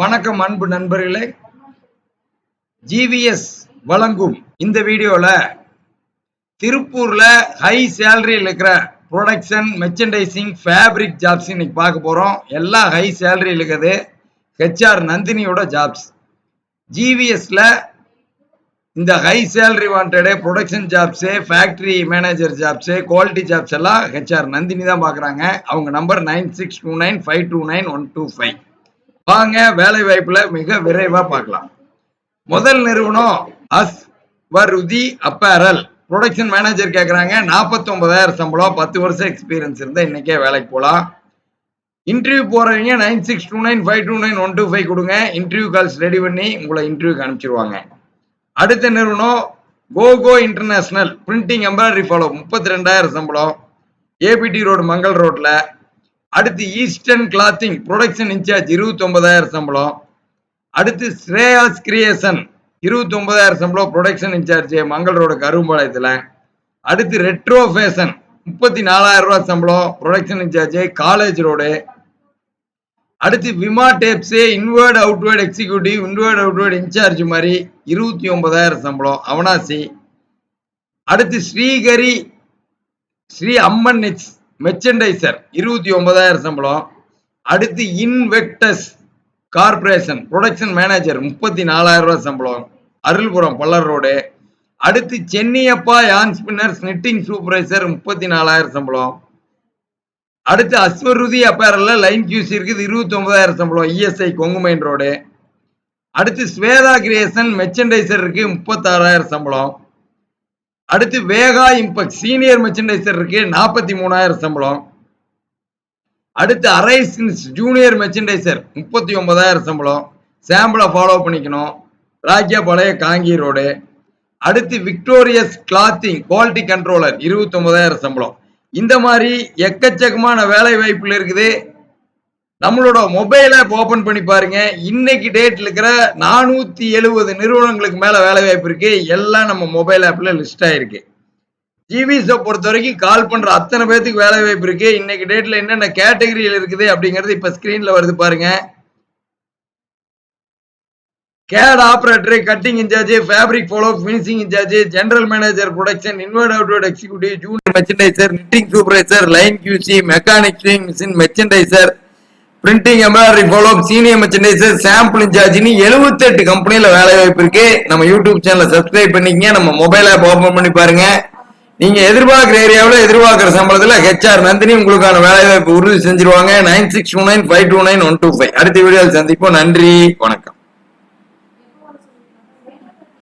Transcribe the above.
வணக்கம் அன்பு நண்பர்களே. ஜிவிஎஸ் வழங்கும் இந்த வீடியோல திருப்பூர்ல ஹை சேலரியில் இருக்கிற ப்ரொடக்ஷன் மெர்ச்சன்டைசிங் ஃபேப்ரிக் ஜாப்ஸ் இன்னைக்கு பார்க்க போறோம். எல்லாம் ஹை சேலரியில் இருக்குது. ஹெச்ஆர் நந்தினியோட ஜாப்ஸ் ஜிவிஎஸ்ல இந்த high salary wanted production jobs factory manager jobs quality jobs எல்லாம் ஹெச்ஆர் நந்தினி தான் பார்க்குறாங்க. அவங்க number nine six two nine five two nine one two five வாங்க வேலை வாய்ப்புல மிக விரைவா பார்க்கலாம். முதல் நிறுவனம் அஸ் வருதி அப்பேரல். ப்ரொடக்ஷன் மேனேஜர் கேட்குறாங்க நாற்பத்தொன்பதாயிரம் சம்பளம் பத்து வருஷம் எக்ஸ்பீரியன்ஸ் இருந்தா இன்னைக்கே வேலைக்கு போகலாம் இன்டர்வியூ போறவங்க nine six two nine five two nine one two five கொடுங்க இன்டர்வியூ கால்ஸ் ரெடி பண்ணி உங்களை இன்டர்வியூக்கு அனுப்பிச்சிருவாங்க. அடுத்த நிறுவனம் Coco international printing embroidery follow முப்பத்தி ரெண்டாயிரம் சம்பளம். ஏபிடி ரோடு மங்கள் ரோட்ல அடுத்து ஈஸ்டர்ன் கிளாத்திங் ப்ரொடக்ஷன் இன்சார்ஜ் இருபத்தி ஒன்பதாயிரம் சம்பளம். அடுத்து ஸ்ரேயாஸ் கிரியேஷன் இருபத்தி ஒன்பதாயிரம் சம்பளம் production in charge Mangal road கரும்பாளையத்தில். அடுத்து ரெட்ரோ ஃபேஷன் முப்பத்தி நாலாயிரம் ரூபா சம்பளம் ப்ரொடக்ஷன் இன்சார்ஜ் காலேஜ் ரோடு அடுத்து விமா tapes inward outward executive inward outward incharge மாதிரி இருபத்தி ஒன்பதாயிரம் சம்பளம் அவனாசி அடுத்து ஸ்ரீகரி ஸ்ரீ அம்மன் நெக்ஸ் மெர்ச்சன்டைசர் இருபத்தி ஒன்பதாயிரம் சம்பளம். அடுத்து இன்வெக்டஸ் கார்பரேஷன் ப்ரொடக்ஷன் மேனேஜர் முப்பத்தி நாலாயிரம் ரூபாய் சம்பளம். அருள்புரம் பல்லர் ரோடு. அடுத்து சென்னியப்பா யான் ஸ்பின்னர்ஸ் நெட்டிங் சூப்பர்வைசர் முப்பத்தி நாலாயிரம் சம்பளம். அடுத்து அஸ்வருதி அப்பேரல்ல லைன் கியூசி இருக்குது இருபத்தி ஒன்பதாயிரம் சம்பளம். ESI Kongu main road. அடுத்து ஸ்வேதா கிரியேஷன் மெர்ச்சன்டைசர் இருக்கு முப்பத்தாறாயிரம் சம்பளம். அடுத்து வேகா இம்பெக்ட் சீனியர் மெர்ச்சன்டைசர் இருக்கு நாற்பத்தி மூணாயிரம் சம்பளம். அடுத்து அரைசின்ஸ் ஜூனியர் மெர்ச்சன்டைசர் முப்பத்தி ஒன்பதாயிரம் சம்பளம். சாம்பிளை ஃபாலோ பண்ணிக்கணும். ராக்கியா பழைய காங்கி ரோடு. அடுத்து விக்டோரியஸ் கிளாத்திங் குவாலிட்டி கண்ட்ரோலர் இருபத்தி ஒன்பதாயிரம் சம்பளம். இந்த மாதிரி எக்கச்சக்கமான வேலை வாய்ப்புகள் இருக்குது. நம்மளோட மொபைல் ஆப் ஓபன் பண்ணி பாருங்க. இன்னைக்கு டேட்ல இருக்கிற நானூத்தி எழுபது நிறுவனங்களுக்கு மேல வேலை வாய்ப்பு இருக்கு. எல்லாம் நம்ம மொபைல் ஆப்ல லிஸ்ட் ஆயிருக்கு. ஜிவிஸை பொறுத்த வரைக்கும் கால் பண்ற அத்தனை பேத்துக்கு வேலை வாய்ப்பு இருக்கு. இன்னைக்கு டேட்ல என்னென்ன கேட்டகரியில் இருக்குது அப்படிங்கிறது இப்ப ஸ்கிரீன்ல வருது பாருங்க. CAD operator cutting in charge fabric follow finishing in charge general manager production inward outward executive junior merchandiser knitting supervisor line QC mechanic machine merchandiser printing embroidery follow senior merchandiser sample இன்சார்ஜ்னு எழுபத்தெட்டு கம்பெனியில் வேலை வாய்ப்பு இருக்கு. நம்ம YouTube சேனலை subscribe பண்ணிக்கங்க. நம்ம mobile app open பண்ணி பாருங்க. நீங்க எதிர்பார்க்குற ஏரியாவில் எதிர்பார்க்குற சம்பளத்தில் ஹெச்ஆர் நந்தினி உங்களுக்கான வேலை வாய்ப்பு உறுதி செஞ்சிருவாங்க. Nine six two nine five two nine one two five அடுத்த வீடியோவில் சந்திப்போம். நன்றி. வணக்கம்.